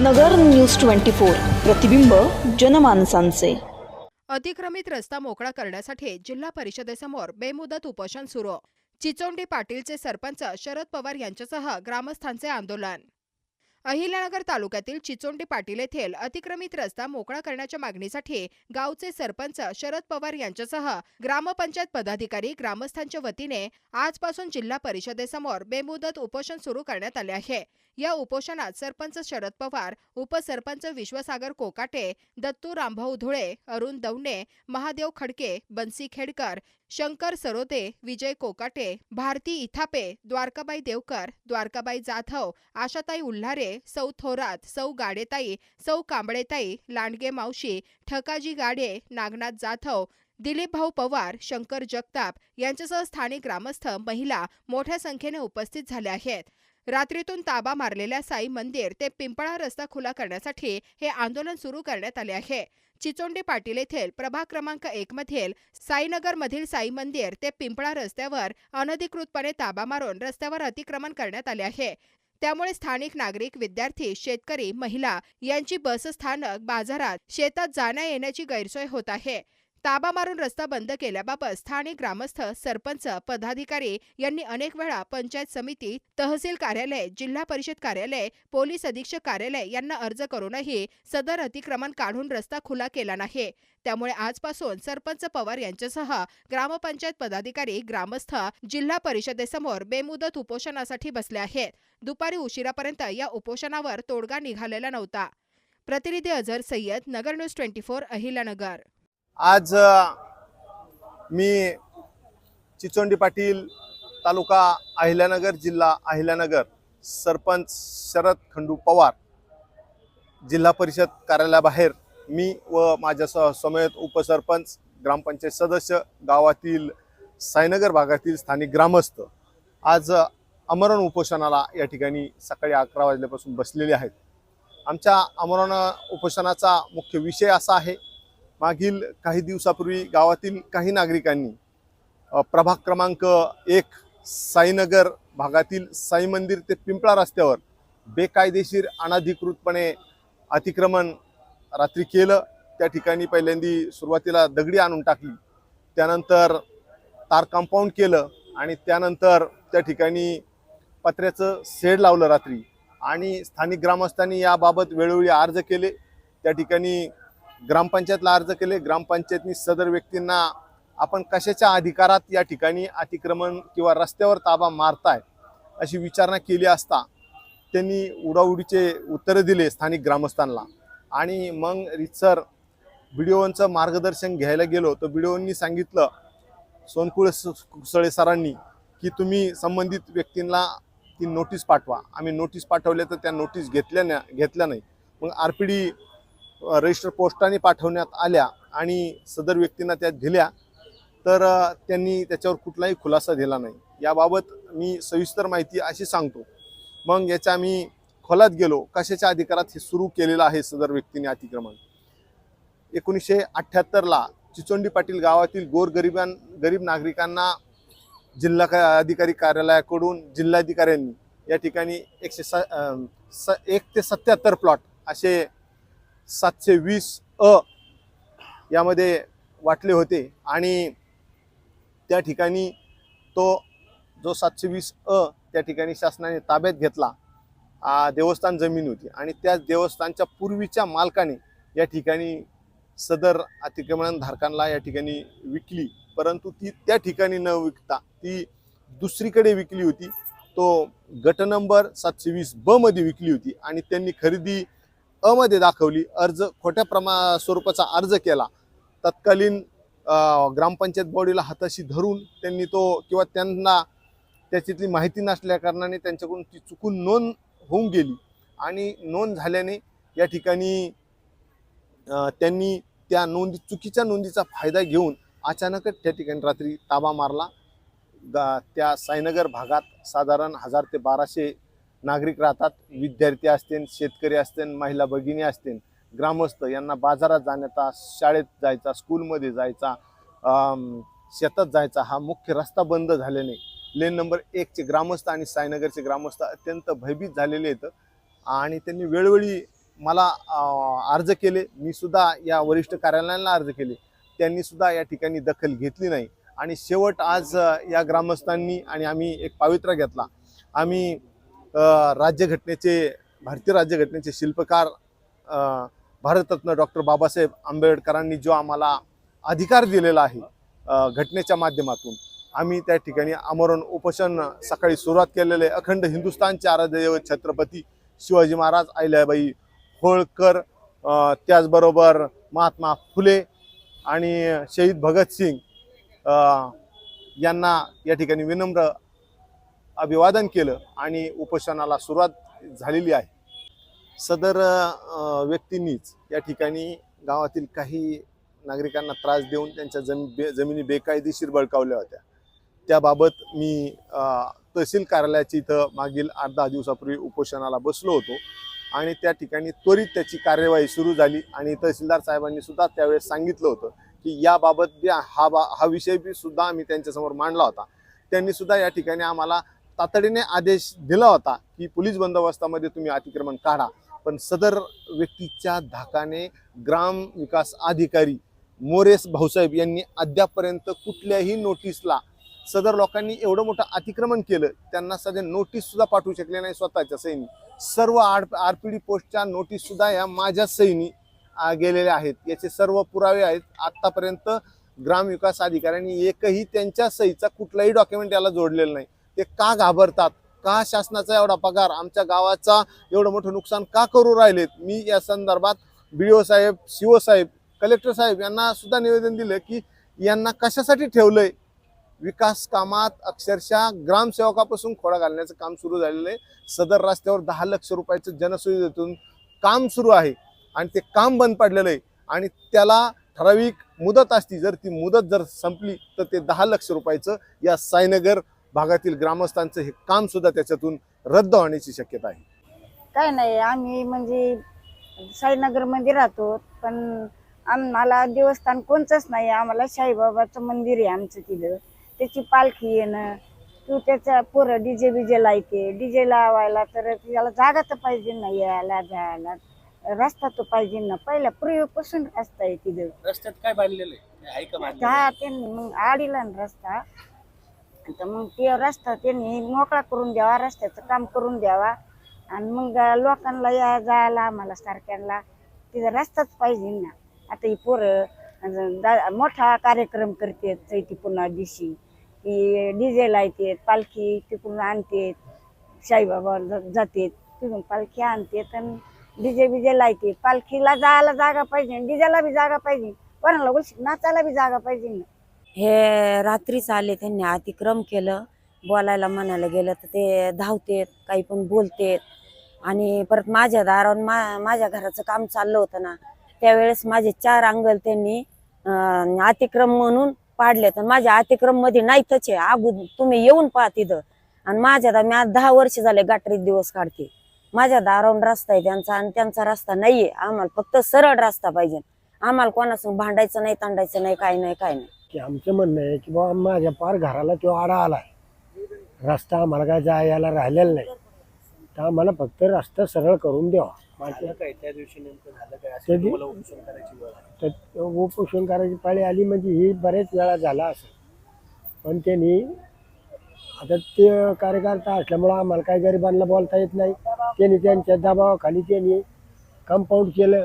नगर news twenty four. प्रतिबिंब जनमानसांचे. अतिक्रमित रस्ता मोकळा करण्यासाठी जिल्हा परिषदेसमोर बेमुदत उपोषण सुरू. चिचोंडी पाटीलचे सरपंच शरद पवार यांच्यासह ग्रामस्थांचे आंदोलन. अहिल्यानगर तालुक्यातील चिचोंडी पाटील येथील अतिक्रमित रस्ता मोकळा करण्याच्या मागणीसाठी गावचे सरपंच शरद पवार यांच्यासह ग्रामपंचायत पदाधिकारी ग्रामस्थांच्या वतीने आजपासून जिल्हा परिषदेसमोर बेमुदत उपोषण सुरू करण्यात आले आहे. या उपोषणात सरपंच शरद पवार उपसरपंच विश्वसागर कोकाटे दत्तू रामभाऊ धुळे अरुण दवणे महादेव खडके बन्सी खेडकर शंकर सरोदे विजय कोकाटे भारती इथापे द्वारकाबाई देवकर द्वारकाबाई जाधव आशाताई उल्हारे सौ थोरात सौ गाडेताई सौ कांबळेताई लांडगे मावशी ठकाजी गाडे नागनाथ जाधव दिलीप भाऊ पवार शंकर जगताप यांच्यासह स्थानिक ग्रामस्थ महिला मोठ्या संख्येने उपस्थित झाल्या आहेत. रात्रीतून ताबा मारलेल्या साई मंदिर ते पिंपळा रस्ता खुला करण्यासाठी हे आंदोलन सुरू करण्यात आले आहे. चिचोंडी पाटील येथील प्रभाग क्रमांक एक मधील साईनगर मधील साई मंदिर ते पिंपळा रस्त्यावर अनधिकृतपणे ताबा मारून रस्त्यावर अतिक्रमण करण्यात आले आहे. त्यामुळे स्थानिक नागरिक विद्यार्थी शेतकरी महिला यांची बसस्थानक बाजारात शेतात जाण्या येण्याची गैरसोय होत आहे. ताबा मारून रस्ता बंद केल्याबाबत स्थानिक ग्रामस्थ सरपंच पदाधिकारी यांनी अनेक वेळा पंचायत समिती तहसील कार्यालय जिल्हा परिषद कार्यालय पोलीस अधीक्षक कार्यालय यांना अर्ज करूनही सदर अतिक्रमण काढून रस्ता खुला केला नाही. त्यामुळे आजपासून सरपंच पवार यांच्यासह ग्रामपंचायत पदाधिकारी ग्रामस्थ जिल्हा परिषदेसमोर बेमुदत उपोषणासाठी बसले आहेत. दुपारी उशिरापर्यंत या उपोषणावर तोडगा निघालेला नव्हता. प्रतिनिधी Azhar Sayyad Nagar news twenty four Ahilyanagar आज मी चिचोंडी पाटील तालुका अहिल्यानगर जिल्हा अहिल्यानगर सरपंच शरद खंडू पवार जिल्हा परिषद कार्यालयाबाहेर मी व माझ्या स समेत उपसरपंच ग्रामपंचायत सदस्य गावातील साईनगर भागातील स्थानिक ग्रामस्थ आज अमरण उपोषणाला या ठिकाणी सकाळी अकरा वाजल्यापासून बसलेले आहेत. आमच्या अमरण उपोषणाचा मुख्य विषय असा आहे मागील काही दिवसापूर्वी गावातील काही नागरिकांनी प्रभाग क्रमांक एक साईनगर भागातील साई मंदिर ते पिंपळा रस्त्यावर बेकायदेशीर अनाधिकृतपणे अतिक्रमण रात्री केलं. त्या ठिकाणी पहिल्यांदी सुरुवातीला दगडी आणून टाकली. त्यानंतर तार कंपाऊंड केलं आणि त्यानंतर त्या ठिकाणी पत्र्याचं शेड लावलं रात्री. आणि स्थानिक ग्रामस्थांनी याबाबत वेळोवेळी अर्ज केले. त्या ठिकाणी ग्रामपंचायतला अर्ज केले. ग्रामपंचायतनी सदर व्यक्तींना आपण कशाच्या अधिकारात या ठिकाणी अतिक्रमण किंवा रस्त्यावर ताबा मारताय अशी विचारणा केली असता त्यांनी उडाउडीचे उत्तरं दिले स्थानिक ग्रामस्थांना. आणि मग रितसर बीडीओंचं मार्गदर्शन घ्यायला गेलो तर बीडीओंनी सांगितलं सोनकुळे कुसळे सरांनी की तुम्ही संबंधित व्यक्तींना ती नोटीस पाठवा. आम्ही नोटीस पाठवल्या तर त्या नोटीस घेतल्या ना घेतल्या नाही. मग आर पी डी रजिस्टर पोस्टाने पाठवण्यात आल्या आणि सदर व्यक्तींना त्या दिल्या तर त्यांनी त्याच्यावर कुठलाही खुलासा दिला नाही. याबाबत मी सविस्तर माहिती अशी सांगतो. मग याच्या आम्ही खोलात गेलो. कशाच्या अधिकारात हे सुरू केलेलं आहे सदर व्यक्तीने अतिक्रमण? एकोणीसशे अठ्ठ्याहत्तरला चिचोंडी पाटील गावातील गोरगरिबां गरीब नागरिकांना जिल्हा का- अधिकारी कार्यालयाकडून जिल्हाधिकाऱ्यांनी या ठिकाणी एकशे स स एक ते सत्याहत्तर प्लॉट असे सातशे वीस अ यामध्ये वाटले होते आणि त्या ठिकाणी तो जो सातशे वीस अ त्या ठिकाणी शासनाने ताब्यात घेतला देवस्थान जमीन होती आणि त्या देवस्थानच्या पूर्वीच्या मालकाने या ठिकाणी सदर अतिक्रमण धारकांना या ठिकाणी विकली. परंतु ती त्या ठिकाणी न विकता ती दुसरीकडे विकली होती. तो गट नंबर सातशे वीस ब मध्ये विकली होती आणि त्यांनी खरेदी अ मध्ये दाखवली अर्ज खोट्या प्रमा स्वरूपाचा अर्ज केला. तत्कालीन ग्रामपंचायत बॉडीला हाताशी धरून त्यांनी तो किंवा त्यांना त्याच्यातली माहिती नसल्या कारणाने त्यांच्याकडून ती चुकून नोंद होऊन गेली. आणि नोंद झाल्याने या ठिकाणी त्यांनी त्या नोंदी चुकीच्या नोंदीचा फायदा घेऊन अचानकच त्या ठिकाणी रात्री ताबा मारला. त्या साईनगर भागात साधारण हजार ते बाराशे नागरिक राहतात विद्यार्थी असतील शेतकरी असतील महिला भगिनी असतील ग्रामस्थ यांना बाजारात जाण्याचा शाळेत जायचा स्कूलमध्ये जायचा शेतात जायचा हा मुख्य रस्ता बंद झाल्याने लेन नंबर एकचे ग्रामस्थ आणि साईनगरचे ग्रामस्थ अत्यंत भयभीत झालेले आहेत आणि त्यांनी वेळोवेळी मला अर्ज केले. मी सुद्धा या वरिष्ठ कार्यालयाला अर्ज केले. त्यांनी सुद्धा या ठिकाणी दखल घेतली नाही. आणि शेवट आज या ग्रामस्थांनी आणि आम्ही एक पावित्र्य घेतला. आम्ही राज्यघटनेचे भारतीय राज्यघटनेचे शिल्पकार भारतरत्न डॉक्टर बाबासाहेब आंबेडकरांनी जो आम्हाला अधिकार दिलेला आहे घटनेच्या माध्यमातून आम्ही त्या ठिकाणी आमरण उपोषण सकाळी सुरुवात केलेले अखंड हिंदुस्थानचे आराध्य छत्रपती शिवाजी महाराज अहिल्याबाई होळकर त्याचबरोबर महात्मा फुले आणि शहीद भगतसिंग यांना या ठिकाणी विनम्र अभिवादन केलं आणि उपोषणाला सुरुवात झालेली आहे. सदर व्यक्तींनीच या ठिकाणी गावातील काही नागरिकांना त्रास देऊन त्यांच्या जमी बे जमिनी बेकायदेशीर बळकावल्या होत्या. त्याबाबत मी तहसील कार्यालयाची इथं मागील आठ दहा दिवसापूर्वी उपोषणाला बसलो होतो आणि त्या ठिकाणी त्वरित त्याची कार्यवाही सुरू झाली आणि तहसीलदार साहेबांनी सुद्धा त्यावेळेस सांगितलं होतं की याबाबत बी हा बा हा विषय सुद्धा आम्ही त्यांच्यासमोर मांडला होता. त्यांनी सुद्धा या ठिकाणी आम्हाला तातडीने आदेश दिला होता की पोलीस बंदोबस्तामध्ये तुम्ही अतिक्रमण काढा. पण सदर व्यक्तीच्या धाकाने ग्राम विकास अधिकारी मोरेस भाऊसाहेब यांनी अद्यापर्यंत कुठल्याही नोटीसला सदर लोकांनी एवढं मोठं अतिक्रमण केलं त्यांना सध्या नोटीससुद्धा पाठवू शकले नाही स्वतःच्या सैनी. सर्व आर आर पी डी पोस्टच्या नोटीससुद्धा ह्या माझ्या सैनी गेलेल्या आहेत. याचे सर्व पुरावे आहेत. आत्तापर्यंत ग्रामविकास अधिकाऱ्यांनी एकही त्यांच्या सहीचा कुठलाही डॉक्युमेंट याला जोडलेलं नाही. ते का घाबरतात? का शासनाचा एवढा पगार? आमच्या गावाचा एवढं मोठं नुकसान का करू राहिलेत? मी या संदर्भात बी ओ साहेब सी ओ साहेब कलेक्टर साहेब यांना सुद्धा निवेदन दिलं की यांना कशासाठी ठेवलंय? विकास कामात अक्षरशः ग्रामसेवकापासून खोडा घालण्याचं काम सुरू झालेलं आहे. सदर रस्त्यावर दहा लक्ष रुपयाचं जनसुविधेतून काम सुरू आहे आणि ते काम बंद पडलेलं आहे आणि त्याला ठराविक मुदत असती. जर ती मुदत जर संपली तर ते दहा लक्ष रुपयाचं या साईनगर भागातील ग्रामस्थांचं हे काम सुद्धा त्याच्यातून रद्द होण्याची शक्यता आहे. काय नाही आम्ही म्हणजे साईनगरमध्ये राहतो पण आम्हाला देवस्थान कोणचंच नाही आम्हाला साईबाबाचं मंदिर आहे आमचं तिथं. त्याची पालखी येणं तू त्याच्या पोरं डीजे बिजे लायते डीजे लावायला तर त्याला जागा तर पाहिजे ना यायला जायला. रस्ता तर पाहिजे ना पहिल्या पूर्वीपासून रस्ता आहे तिथं. रस्त्यात काय बांधलेलं आहे? हा त्यांनी मग आडीला ना रस्ता. तर मग ते रस्ता त्यांनी मोकळा करून द्यावा रस्त्याचं काम करून द्यावा. आणि मग लोकांना या जायला आम्हाला सारख्यांना तिथं रस्ताच पाहिजे ना. आता ही पोरं मोठा कार्यक्रम करते चैती पुन्हा दिवशी. की डीजे लायतेत पालखी तिकडून आणतेत साईबाबा जाते तिकडून पालखी आणतेत आणि डीजे बिजे लायते पालखीला जायला जागा पाहिजे डीजेला बी जागा पाहिजे. कोणाला उलशी नाचायला बी जागा पाहिजे ना. हे रात्रीच आले त्यांनी अतिक्रम केलं. बोलायला म्हणायला गेलं तर ते धावतेत काही पण बोलतेत. आणि परत माझ्या दारावर मा माझ्या घराचं काम चाललं होतं ना त्यावेळेस माझे चार अंगल त्यांनी अतिक्रम म्हणून पाडले तर माझ्या अतिक्रममध्ये नाहीतच आहे. अगो तुम्ही येऊन पहा तिथं. आणि माझ्या दा मी आज दहा वर्ष झाले गाठरीत दिवस काढते. माझ्या दारावून रस्ता आहे त्यांचा आणि त्यांचा रस्ता नाहीये. आम्हाला फक्त सरळ रस्ता पाहिजे. आम्हाला कोणासून भांडायचं नाही तांडायचं नाही काय नाही काय नाही. की आमचं म्हणणं आहे की बाबा माझ्या पार घराला तो आडा आलाय. रस्ता आम्हाला काय जाय यायला राहिलेला नाही. तर आम्हाला फक्त रस्ता सरळ करून द्यावा. काय त्या दिवशी नेमकं झालं काय? असं तुम्हाला उपोषण करायची वेळ आली. तर उपोषण करायची पाळी आली म्हणजे ही बरेच वेळा झाला असं. पण त्यांनी आता ते कार्यकर्ता असल्यामुळं आम्हाला काही गरिबांना बोलता येत नाही. त्यांनी त्यांच्या दबावाखाली त्यांनी कंपाऊंड केलं.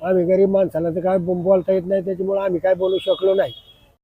आम्ही गरीब माणसाला तर काय बोलता येत नाही त्याच्यामुळं आम्ही काय बोलू शकलो नाही.